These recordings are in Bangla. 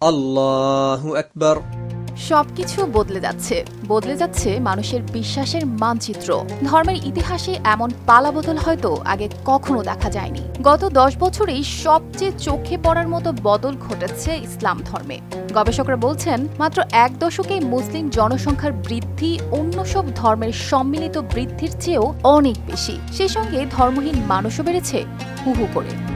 আল্লাহু আকবার। সবকিছু বদলে যাচ্ছে। বদলে যাচ্ছে মানুষের বিশ্বাসের মানচিত্র। ধর্মের ইতিহাসে এমন পালা বদল হয়তো আগে কখনো দেখা যায়নি। গত দশ বছরেই সবচেয়ে চোখে পড়ার মতো বদল ঘটেছে ইসলাম ধর্মে। গবেষকরা বলছেন, মাত্র এক দশকে মুসলিম জনসংখ্যার বৃদ্ধি অন্য সব ধর্মের সম্মিলিত বৃদ্ধির চেয়েও অনেক বেশি। সে সঙ্গে ধর্মহীন মানুষও বেড়েছে হুহু করে।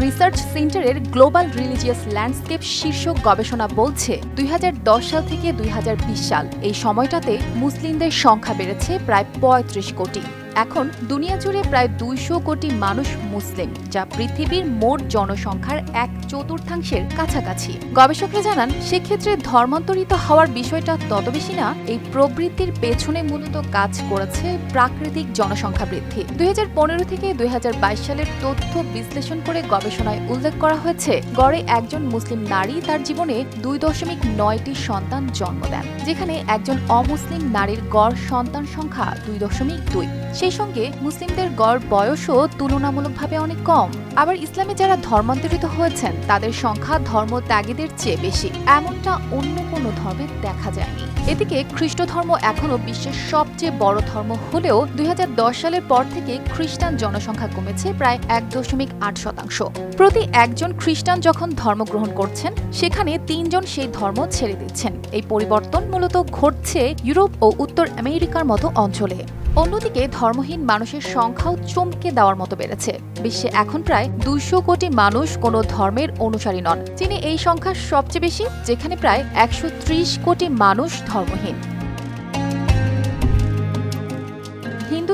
রিসার্চ সেন্টারের গ্লোবাল রিলিজিয়াস ল্যান্ডস্কেপ শীর্ষক গবেষণা বলছে, দুই হাজার দশ সাল থেকে দুই হাজার বিশ সাল, এই সময়টাতে মুসলিমদের সংখ্যা বেড়েছে প্রায় পঁয়ত্রিশ কোটি। এখন দুনিয়া জুড়ে প্রায় দুইশো কোটি মানুষ মুসলিম, যা পৃথিবীর মোট জনসংখ্যার এক চতুর্থাংশের কাছাকাছি। গবেষকরা জানান, সেক্ষেত্রে ধর্মান্তরিত হওয়ার বিষয়টা তত বেশি না, এই প্রবৃত্তির পেছনে মূলত কাজ করেছে প্রাকৃতিক জনসংখ্যা বৃদ্ধি। দুই হাজার পনেরো থেকে দুই হাজার বাইশ সালের তথ্য বিশ্লেষণ করে গবেষণায় উল্লেখ করা হয়েছে, গড়ে একজন মুসলিম নারী তার জীবনে দুই দশমিক নয়টি সন্তান জন্ম দেন, যেখানে একজন অমুসলিম নারীর গড় সন্তান সংখ্যা দুই দশমিক দুই। সেই সঙ্গে মুসলিমদের গড় বয়সও তুলনামূলকভাবে অনেক কম। আবার ইসলামে যারা ধর্মান্তরিত হয়েছেন, তাদের সংখ্যা ধর্ম ত্যাগীদের চেয়ে বেশি। এমনটা অন্য কোনো ধর্মে দেখা যায়নি। এদিকে খ্রিস্ট ধর্ম এখনও বিশ্বের সবচেয়ে বড় ধর্ম হলেও দুই হাজার দশ সালের পর থেকে খ্রিস্টান জনসংখ্যা কমেছে প্রায় এক দশমিক আট শতাংশ। প্রতি একজন খ্রিস্টান যখন ধর্ম গ্রহণ করছেন, সেখানে তিনজন সেই ধর্ম ছেড়ে দিচ্ছেন। এই পরিবর্তন মূলত ঘটছে ইউরোপ ও উত্তর আমেরিকার মতো অঞ্চলে। অন্যদিকে ধর্মহীন মানুষের সংখ্যাও চমকে দেওয়ার মতো বেড়েছে। বিশ্বে এখন প্রায় দুইশো কোটি মানুষ কোনো ধর্মের অনুসারী নন। চীনে এই সংখ্যা সবচেয়ে বেশি, যেখানে প্রায় একশো ত্রিশ কোটি মানুষ ধর্মহীন।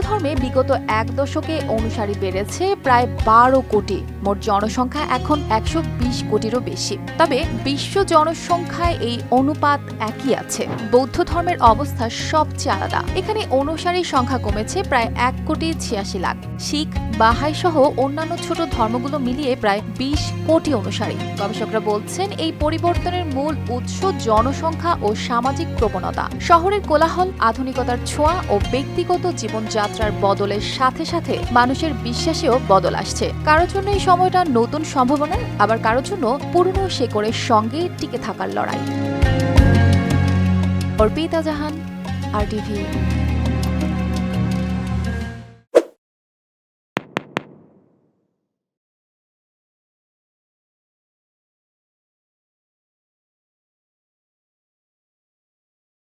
ধর্মে বিগত এক দশকে অনুসারী বেড়েছে প্রায় বারো কোটি। মোট জনসংখ্যা এখন একশো বিশ কোটিরও বেশি। তবে বিশ্ব জনসংখ্যায় এই অনুপাত একই আছে। বৌদ্ধ ধর্মের অবস্থা সবচেয়ে আলাদা। এখানে অনুসারীর সংখ্যা কমেছে প্রায় এক কোটি ছিয়াশি লাখ। শিখ, বাহাই সহ অন্যান্য ছোট ধর্মগুলো মিলিয়ে প্রায় বিশ কোটি অনুসারী। গবেষকরা বলছেন, এই পরিবর্তনের মূল উৎস জনসংখ্যা ও সামাজিক প্রবণতা। শহরের কোলাহল, আধুনিকতার ছোঁয়া ও ব্যক্তিগত জীবনযাত্রার বদলের সাথে সাথে মানুষের বিশ্বাসেও বদল আসছে। কারোর জন্য এই সময়টা নতুন সম্ভাবনা আবার কারোর জন্য পুরনো শেকড়ের সঙ্গে টিকে থাকার লড়াই। অর্পিতা জাহান আর টিভি